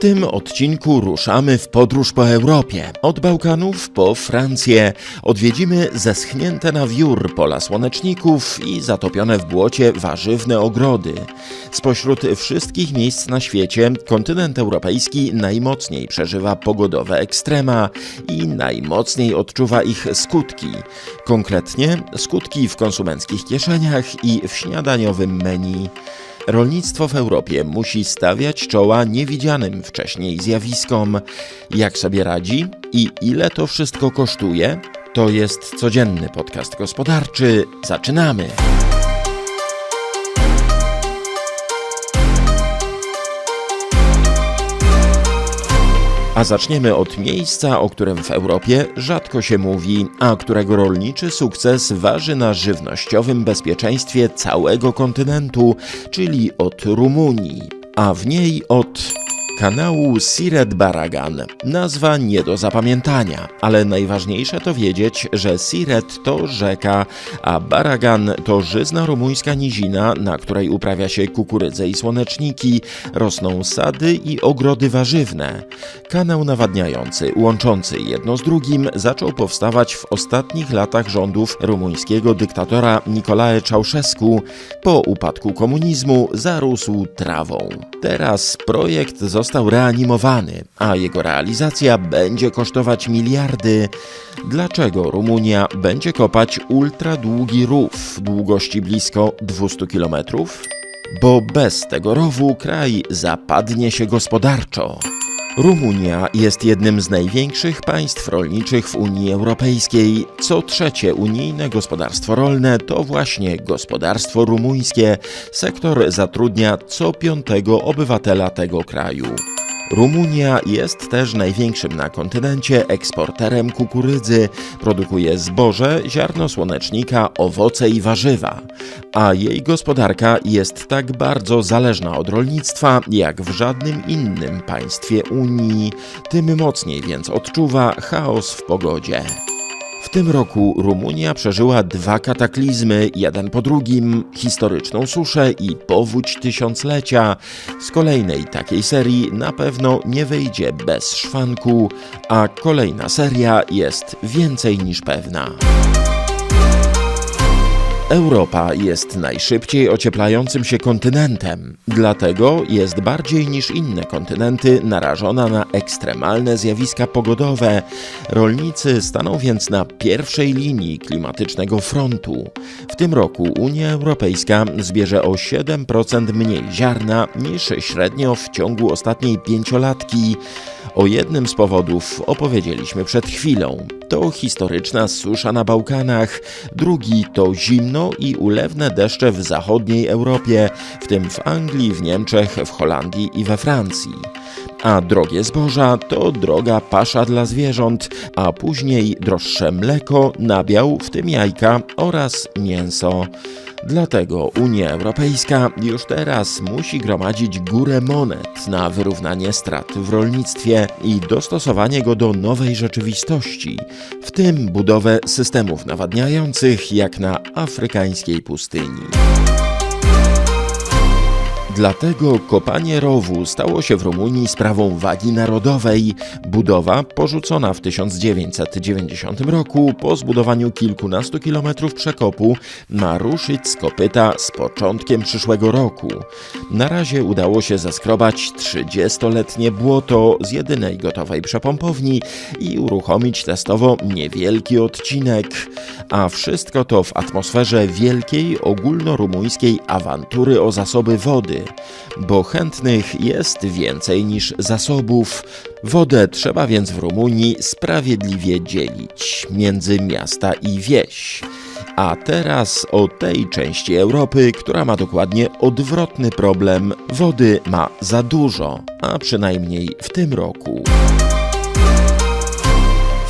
Tym odcinku ruszamy w podróż po Europie. Od Bałkanów po Francję. Odwiedzimy zeschnięte na wiór pola słoneczników i zatopione w błocie warzywne ogrody. Spośród wszystkich miejsc na świecie kontynent europejski najmocniej przeżywa pogodowe ekstrema i najmocniej odczuwa ich skutki. Konkretnie skutki w konsumenckich kieszeniach i w śniadaniowym menu. Rolnictwo w Europie musi stawiać czoła niewidzianym wcześniej zjawiskom. Jak sobie radzi i ile to wszystko kosztuje? To jest codzienny podcast gospodarczy. Zaczynamy! A zaczniemy od miejsca, o którym w Europie rzadko się mówi, a którego rolniczy sukces waży na żywnościowym bezpieczeństwie całego kontynentu, czyli od Rumunii, a w niej od kanału Siret Baragan. Nazwa nie do zapamiętania, ale najważniejsze to wiedzieć, że Siret to rzeka, a Baragan to żyzna rumuńska nizina, na której uprawia się kukurydzę i słoneczniki, rosną sady i ogrody warzywne. Kanał nawadniający, łączący jedno z drugim, zaczął powstawać w ostatnich latach rządów rumuńskiego dyktatora Nicolae Ceausescu. Po upadku komunizmu zarósł trawą. Teraz projekt został reanimowany, a jego realizacja będzie kosztować miliardy. Dlaczego Rumunia będzie kopać ultradługi rów długości blisko 200 km? Bo bez tego rowu kraj zapadnie się gospodarczo. Rumunia jest jednym z największych państw rolniczych w Unii Europejskiej. Co trzecie unijne gospodarstwo rolne to właśnie gospodarstwo rumuńskie. Sektor zatrudnia co piątego obywatela tego kraju. Rumunia jest też największym na kontynencie eksporterem kukurydzy. Produkuje zboże, ziarno słonecznika, owoce i warzywa. A jej gospodarka jest tak bardzo zależna od rolnictwa, jak w żadnym innym państwie Unii. Tym mocniej więc odczuwa chaos w pogodzie. W tym roku Rumunia przeżyła dwa kataklizmy, jeden po drugim, historyczną suszę i powódź tysiąclecia. Z kolejnej takiej serii na pewno nie wyjdzie bez szwanku, a kolejna seria jest więcej niż pewna. Europa jest najszybciej ocieplającym się kontynentem, dlatego jest bardziej niż inne kontynenty narażona na ekstremalne zjawiska pogodowe. Rolnicy staną więc na pierwszej linii klimatycznego frontu. W tym roku Unia Europejska zbierze o 7% mniej ziarna niż średnio w ciągu ostatniej pięciolatki. O jednym z powodów opowiedzieliśmy przed chwilą. To historyczna susza na Bałkanach, drugi to zimno i ulewne deszcze w zachodniej Europie, w tym w Anglii, w Niemczech, w Holandii i we Francji. A drogie zboża to droga pasza dla zwierząt, a później droższe mleko, nabiał, w tym jajka oraz mięso. Dlatego Unia Europejska już teraz musi gromadzić górę monet na wyrównanie strat w rolnictwie i dostosowanie go do nowej rzeczywistości, w tym budowę systemów nawadniających jak na afrykańskiej pustyni. Dlatego kopanie rowu stało się w Rumunii sprawą wagi narodowej. Budowa, porzucona w 1990 roku po zbudowaniu kilkunastu kilometrów przekopu, ma ruszyć z kopyta z początkiem przyszłego roku. Na razie udało się zaskrobać 30-letnie błoto z jedynej gotowej przepompowni i uruchomić testowo niewielki odcinek. A wszystko to w atmosferze wielkiej ogólnorumuńskiej awantury o zasoby wody bo chętnych jest więcej niż zasobów. Wodę trzeba więc w Rumunii sprawiedliwie dzielić między miasta i wieś. A teraz o tej części Europy, która ma dokładnie odwrotny problem. Wody ma za dużo, a przynajmniej w tym roku.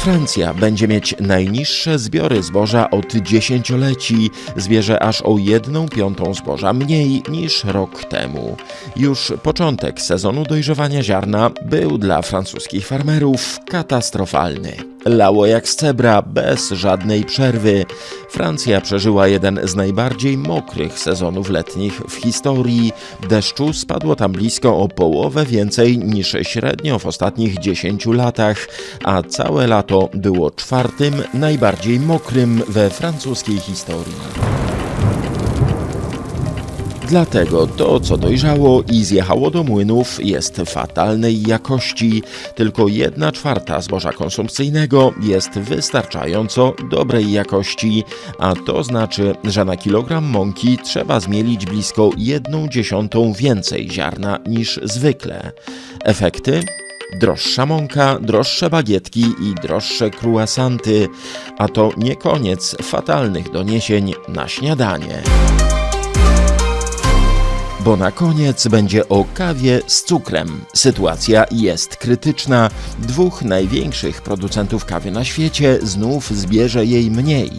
Francja będzie mieć najniższe zbiory zboża od dziesięcioleci. Zbierze aż o jedną piątą zboża mniej niż rok temu. Już początek sezonu dojrzewania ziarna był dla francuskich farmerów katastrofalny. Lało jak z cebra, bez żadnej przerwy. Francja przeżyła jeden z najbardziej mokrych sezonów letnich w historii. Deszczu spadło tam blisko o połowę więcej niż średnio w ostatnich 10 latach, a całe lato było czwartym najbardziej mokrym we francuskiej historii. Dlatego to, co dojrzało i zjechało do młynów, jest fatalnej jakości. Tylko jedna czwarta zboża konsumpcyjnego jest wystarczająco dobrej jakości, a to znaczy, że na kilogram mąki trzeba zmielić blisko jedną dziesiątą więcej ziarna niż zwykle. Efekty? Droższa mąka, droższe bagietki i droższe croissanty, a to nie koniec fatalnych doniesień na śniadanie bo na koniec będzie o kawie z cukrem. Sytuacja jest krytyczna. Dwóch największych producentów kawy na świecie znów zbierze jej mniej.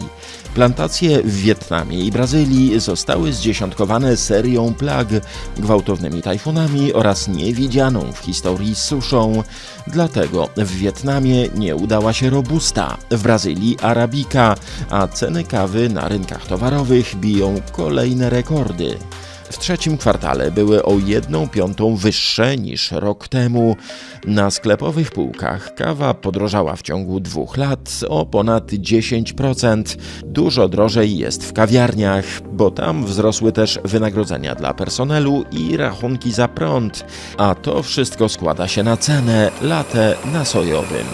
Plantacje w Wietnamie i Brazylii zostały zdziesiątkowane serią plag, gwałtownymi tajfunami oraz niewidzianą w historii suszą. Dlatego w Wietnamie nie udała się robusta, w Brazylii arabika, a ceny kawy na rynkach towarowych biją kolejne rekordy. W trzecim kwartale były o 1 piątą wyższe niż rok temu. Na sklepowych półkach kawa podrożała w ciągu dwóch lat o ponad 10%. Dużo drożej jest w kawiarniach, bo tam wzrosły też wynagrodzenia dla personelu i rachunki za prąd, a to wszystko składa się na cenę latę nasojowym.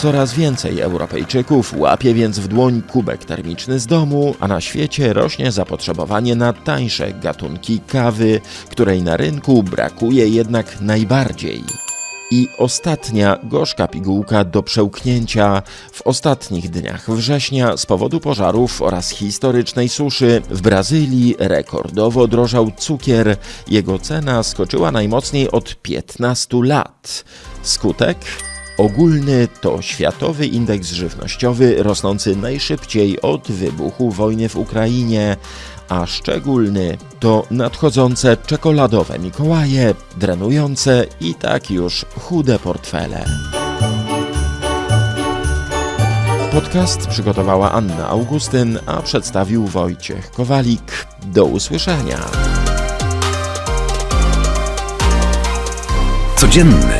Coraz więcej Europejczyków łapie więc w dłoń kubek termiczny z domu, a na świecie rośnie zapotrzebowanie na tańsze gatunki kawy, której na rynku brakuje jednak najbardziej. I ostatnia gorzka pigułka do przełknięcia. W ostatnich dniach września z powodu pożarów oraz historycznej suszy w Brazylii rekordowo drożał cukier. Jego cena skoczyła najmocniej od 15 lat. Skutek? Ogólny to światowy indeks żywnościowy rosnący najszybciej od wybuchu wojny w Ukrainie, a szczególny to nadchodzące czekoladowe Mikołaje, drenujące i tak już chude portfele. Podcast przygotowała Anna Augustyn, a przedstawił Wojciech Kowalik. Do usłyszenia. Codzienny